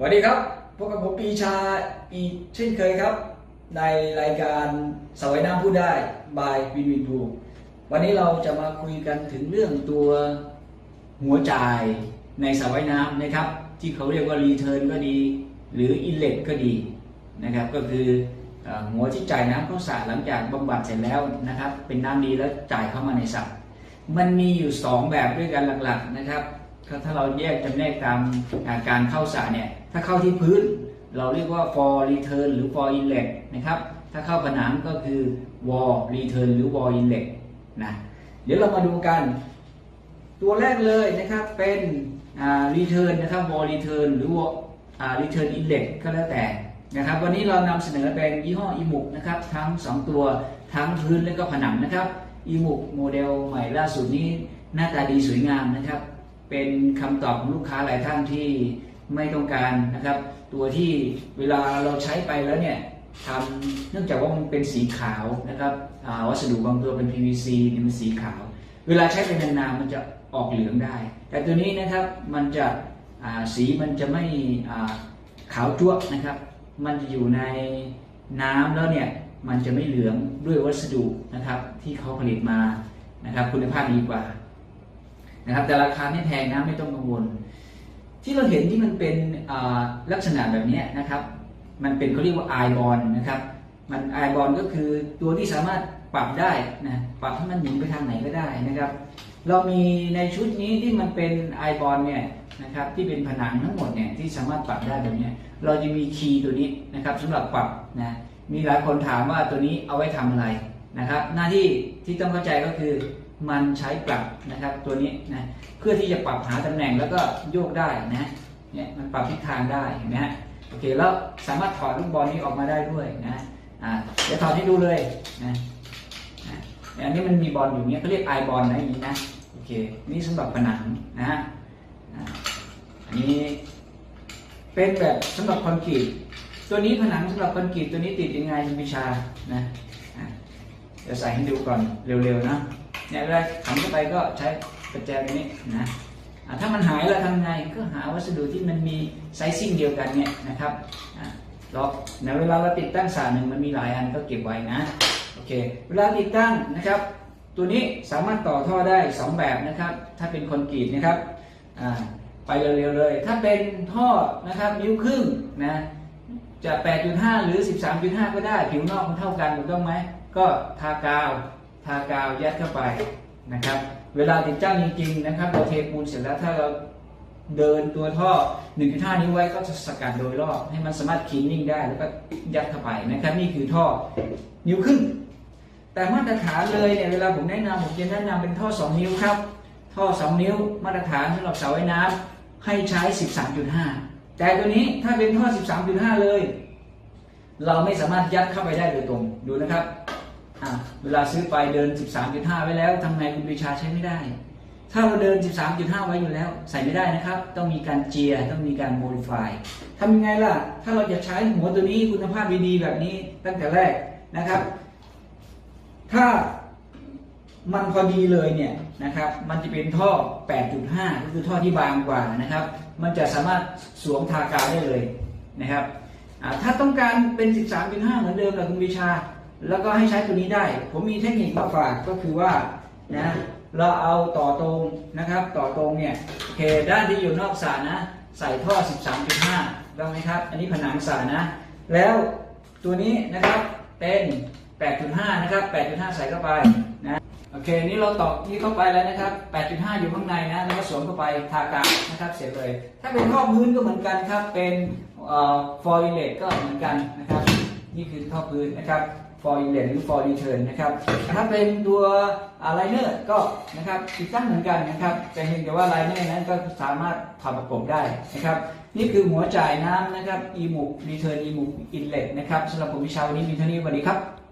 สวัสดีครับพบกับผมปีชาอีกเช่นเคยครับ ในรายการสวยน้ำพูดได้บายวินวินพูวันนี้เราจะมาคุยกันถึงเรื่องตัวหัวจ่ายในสระว่ายน้ำนะครับ ที่เขาเรียกว่ารีเทิร์นก็ดี หรืออินเลตก็ดีนะครับ ก็คือหัวที่จ่ายน้ำเข้าสระหลังจากบำบัดเสร็จแล้วนะครับ เป็นน้ำดีแล้วจ่ายเข้ามาในสระมันมีอยู่ 2 แบบด้วยกันหลักๆนะครับถ้าเราแยกจำแนกตามการเข้าสระเนี่ย ถ้าเข้าที่พื้น เราเรียกว่า for return หรือ for inlet นะครับ ถ้าเข้าผนังก็คือ wall return หรือ wall inlet นะเดี๋ยวเรามาดูกัน ตัวแรกเลยนะครับเป็น return นะครับ wall return หรือ return inlet ก็แล้วแต่นะครับ วันนี้เรานำเสนอเป็นยี่ห้ออีมุกนะครับ ทั้ง 2 ตัวทั้งพื้นและก็ผนังนะครับอีมุกโมเดลใหม่ล่าสุดนี้หน้าตาดีสวยงามนะครับ เป็นคำตอบของลูกค้าหลายท่านที่ ไม่ต้องการนะครับ ตัวที่เวลาเราใช้ไปแล้วเนี่ยทำเนื่องจากว่ามันเป็นสีขาวนะครับวัสดุบางตัวเป็น PVC เนี่ยมันสีขาว เวลาใช้ไปนานๆมันจะออกเหลืองได้ แต่ตัวนี้นะครับมันจะสีมันจะไม่ขาวจ้วะนะครับ มันจะอยู่ในน้ำแล้วเนี่ยมันจะไม่เหลืองด้วยวัสดุนะครับที่เขาผลิตมานะครับคุณภาพดีกว่านะครับแต่ราคาไม่แพงนะไม่ต้องกังวล ที่เราเห็นที่มันเป็นลักษณะแบบนี้นะครับ มันเป็นเขาเรียกว่าไอบอลนะครับ มันไอบอลก็คือตัวที่สามารถปรับได้นะปรับให้มันหมุนไปทางไหนก็ได้นะครับ เรามีในชุดนี้ที่มันเป็นไอบอลเนี่ยนะครับที่เป็นผนังทั้งหมดเนี่ยที่สามารถปรับได้แบบนี้เราจะมีคีย์ตัวนี้นะครับสำหรับปรับนะมีหลายคนถามว่าตัวนี้เอาไว้ทำอะไรนะครับ หน้าที่ที่ต้องเข้าใจก็คือ มันใช้ปรับนะครับตัวนี้นะเพื่อที่จะปรับหาตำแหน่งแล้วก็โยกได้นะเนี่ยมันปรับทิศทางได้เห็นไหมฮะโอเคแล้วสามารถถอดลูกบอลนี้ออกมาได้ด้วยนะอ่าเดี๋ยวถอดให้ดูเลยนะอันนี้มันมีบอลอยู่เนี้ยเขาเรียกไอบอลนะอย่างนี้นะโอเคนี่สำหรับผนังนะฮะอันนี้เป็นแบบสำหรับคอนกรีตตัวนี้ผนังสำหรับคอนกรีตตัวนี้ติดยังไงคุณวิชานะเดี๋ยวใส่ให้ดูก่อนเร็วๆนะ เนี่ยเวลาขันเข้าไปก็ใช้กระแจตัวนี้นะถ้ามันหายแล้วทำไงก็หาวัสดุที่มันมีไซซิ่งเดียวกันเนี่ยนะครับอ่าล็อกนะเวลาเราติดตั้งสายหนึ่งมันมีหลายอันก็เก็บไว้นะโอเคเวลาติดตั้งนะครับ ตัวนี้สามารถต่อท่อได้ 2 แบบนะครับ ถ้าเป็นคอนกรีตนะครับอ่าไปเร็วๆเลย ถ้าเป็นท่อนะครับนิ้วครึ่งนะจะ 8.5 หรือ 13.5 ก็ได้ ผิวนอกมันเท่ากันถูกต้องไหม ก็ทากาว ทากาวยัดเข้าไปนะครับ เวลาติดตั้งจริงๆนะครับเราเทปูนเสร็จแล้วถ้าเราเดินตัวท่อ1.5นิ้วไว้ก็จะสกัดโดยรอบ ให้มันสามารถคลีนนิ่งได้แล้วก็ยัดเข้าไปนะครับ นี่คือท่อนิ้วครึ่งแต่มาตรฐานเลยเนี่ยเวลาผมแนะนำผมจะแนะนำเป็นท่อ 2 นิ้วครับ ท่อ 2 นิ้วมาตรฐานสำหรับเสาว่ายน้ำให้ใช้ 13.5 แต่ตัวนี้ถ้าเป็นท่อ 13.5 เลย เราไม่สามารถยัดเข้าไปได้โดยตรงดูนะครับ เวลาซื้อไปเดิน 13.5 ไว้แล้วทำไงคุณปรีชาใช้ไม่ได้ ถ้าเราเดิน 13.5 ไว้อยู่แล้ว ใส่ไม่ได้นะครับ ต้องมีการเจียต้องมีการโมดิฟายทำยังไงล่ะ ถ้าเราจะใช้หัวตัวนี้คุณภาพดีๆแบบนี้ตั้งแต่แรกนะครับ ถ้ามันพอดีเลยเนี่ยนะครับ มันจะเป็นท่อ 8.5 ก็คือท่อที่บางกว่านะครับ มันจะสามารถสวมทากาวได้เลยนะครับ ถ้าต้องการเป็น 13.5 เหมือนเดิมแหละคุณวิชา แล้วก็ให้ใช้ตัวนี้ได้ ผมมีเทคนิคมาฝากก็คือว่านะเราเอาต่อตรงนะครับ ต่อตรงเนี่ยเคด้านที่อยู่นอกสรนะ ใส่ท่อ 13.5ต้องไหมครับ อันนี้ผนังสรนะ แล้วตัวนี้นะครับเป็น 8.5 นะครับ 8.5 ใส่เข้าไปนะโอเค นี่เราตอกนี่เข้าไปแล้วนะครับ 8.5 อยู่ข้างในนะ แล้วก็สวมเข้าไปทากาวนะครับ เสร็จเลย ถ้าเป็นท่อพื้นก็เหมือนกันครับ เป็นเอ่อ for inlet ก็เหมือนกันนะครับ ท่อพื้นนะครับ for inlet หรือ for return นะครับ ถ้าเป็นตัวไลเนอร์ก็นะครับติดตั้งเหมือนกันนะครับ แต่เพียงแต่ว่าไลเนอร์นั้นก็สามารถทำประกบได้นะครับ นี่คือหัวจ่ายน้ำนะครับ e m o o return e m o o inlet นะครับสำหรับผมวิชาวันนี้มีเท่านี้สวัสดีครับ